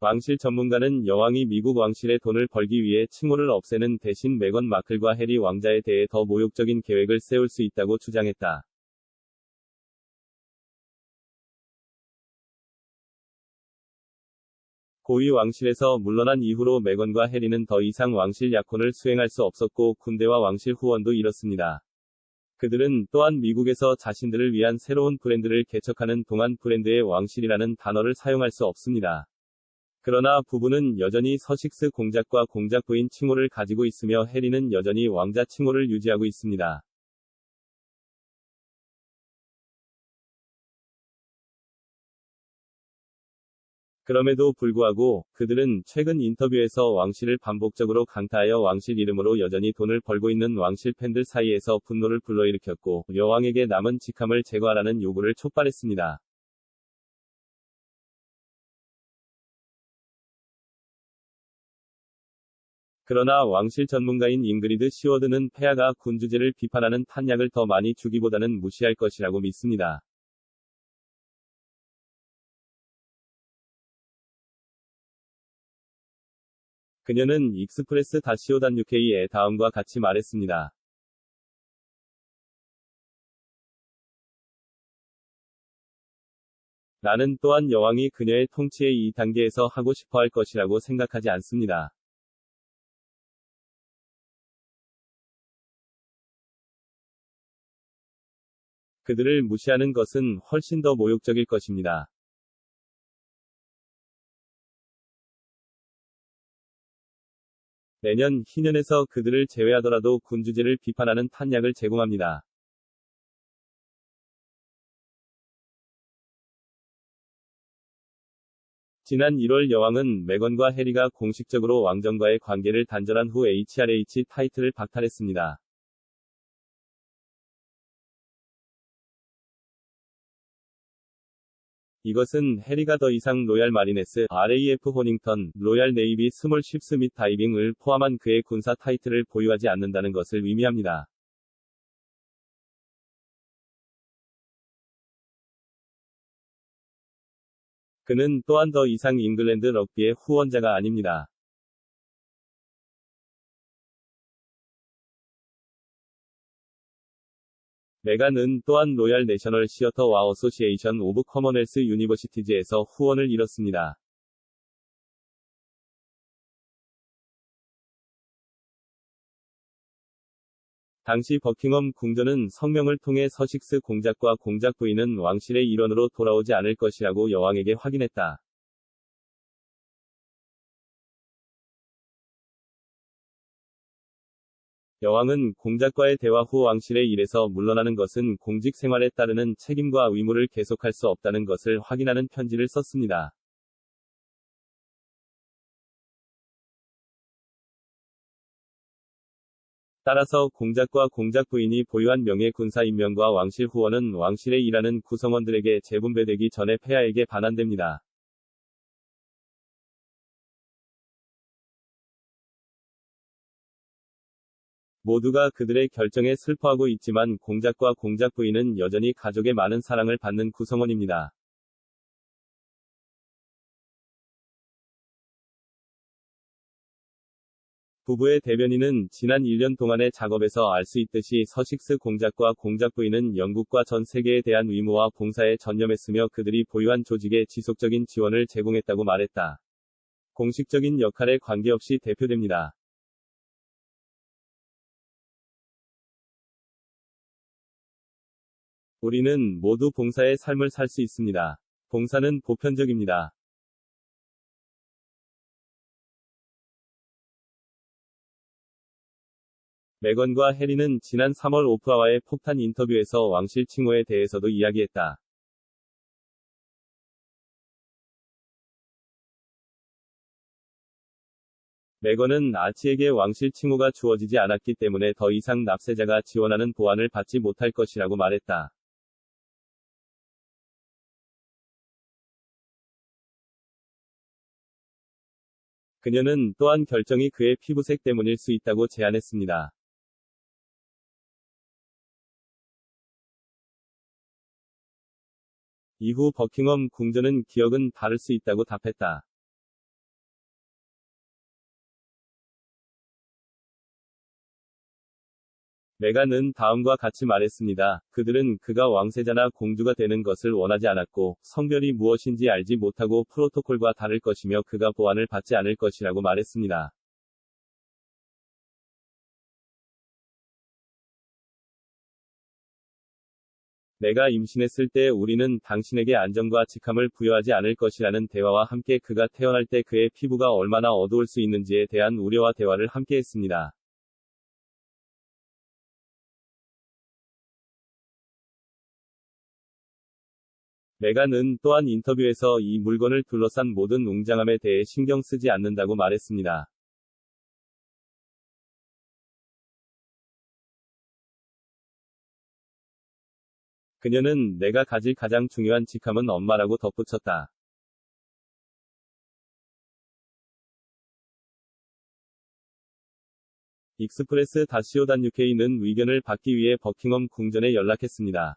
왕실 전문가는 여왕이 미국 왕실의 돈을 벌기 위해 칭호를 없애는 대신 메건 마클과 해리 왕자에 대해 더 모욕적인 계획을 세울 수 있다고 주장했다. 고위 왕실에서 물러난 이후로 메건과 해리는 더 이상 왕실 약혼을 수행할 수 없었고 군대와 왕실 후원도 잃었습니다. 그들은 또한 미국에서 자신들을 위한 새로운 브랜드를 개척하는 동안 브랜드의 왕실이라는 단어를 사용할 수 없습니다. 그러나 부부는 여전히 서식스 공작과 공작 부인 칭호를 가지고 있으며 해리는 여전히 왕자 칭호를 유지하고 있습니다. 그럼에도 불구하고 그들은 최근 인터뷰에서 왕실을 반복적으로 강타하여 왕실 이름으로 여전히 돈을 벌고 있는 왕실 팬들 사이에서 분노를 불러일으켰고 여왕에게 남은 직함을 제거하라는 요구를 촉발했습니다. 그러나 왕실 전문가인 잉그리드 시워드는 폐하가 군주제를 비판하는 탄약을 더 많이 주기보다는 무시할 것이라고 믿습니다. 그녀는 익스프레스 다시오단 UK에 다음과 같이 말했습니다. 나는 또한 여왕이 그녀의 통치의 이 단계에서 하고 싶어 할 것이라고 생각하지 않습니다. 그들을 무시하는 것은 훨씬 더 모욕적일 것입니다. 내년 희년에서 그들을 제외하더라도 군주제를 비판하는 탄약을 제공합니다. 지난 1월 여왕은 메건과 해리가 공식적으로 왕정과의 관계를 단절한 후 HRH 타이틀을 박탈했습니다. 이것은 해리가 더 이상 로얄 마리네스, RAF 호닝턴, 로얄 네이비 스몰 쉽스 및 다이빙을 포함한 그의 군사 타이틀을 보유하지 않는다는 것을 의미합니다. 그는 또한 더 이상 잉글랜드 럭비의 후원자가 아닙니다. 메간은 또한 로얄 내셔널 시어터와 어소시에이션 오브 커먼웰스 유니버시티즈에서 후원을 잃었습니다. 당시 버킹엄 궁전은 성명을 통해 서식스 공작과 공작 부인은 왕실의 일원으로 돌아오지 않을 것이라고 여왕에게 확인했다. 여왕은 공작과의 대화 후 왕실의 일에서 물러나는 것은 공직 생활에 따르는 책임과 의무를 계속할 수 없다는 것을 확인하는 편지를 썼습니다. 따라서 공작과 공작 부인이 보유한 명예 군사 임명과 왕실 후원은 왕실에 일하는 구성원들에게 재분배되기 전에 폐하에게 반환됩니다. 모두가 그들의 결정에 슬퍼하고 있지만 공작과 공작 부인은 여전히 가족의 많은 사랑을 받는 구성원입니다. 부부의 대변인은 지난 1년 동안의 작업에서 알 수 있듯이 서식스 공작과 공작 부인은 영국과 전 세계에 대한 의무와 봉사에 전념했으며 그들이 보유한 조직에 지속적인 지원을 제공했다고 말했다. 공식적인 역할에 관계없이 대표됩니다. 우리는 모두 봉사의 삶을 살 수 있습니다. 봉사는 보편적입니다. 메건과 해리는 지난 3월 오프라와의 폭탄 인터뷰에서 왕실 칭호에 대해서도 이야기했다. 메건은 아치에게 왕실 칭호가 주어지지 않았기 때문에 더 이상 납세자가 지원하는 보안을 받지 못할 것이라고 말했다. 그녀는 또한 결정이 그의 피부색 때문일 수 있다고 제안했습니다. 이후 버킹엄 궁전은 기억은 다를 수 있다고 답했다. 메간은 다음과 같이 말했습니다. 그들은 그가 왕세자나 공주가 되는 것을 원하지 않았고, 성별이 무엇인지 알지 못하고 프로토콜과 다를 것이며 그가 보안을 받지 않을 것이라고 말했습니다. 내가 임신했을 때 우리는 당신에게 안정과 직함을 부여하지 않을 것이라는 대화와 함께 그가 태어날 때 그의 피부가 얼마나 어두울 수 있는지에 대한 우려와 대화를 함께 했습니다. 메간은 또한 인터뷰에서 이 물건을 둘러싼 모든 웅장함에 대해 신경 쓰지 않는다고 말했습니다. 그녀는 내가 가질 가장 중요한 직함은 엄마라고 덧붙였다. 익스프레스 다시오단 UK는 의견을 받기 위해 버킹엄 궁전에 연락했습니다.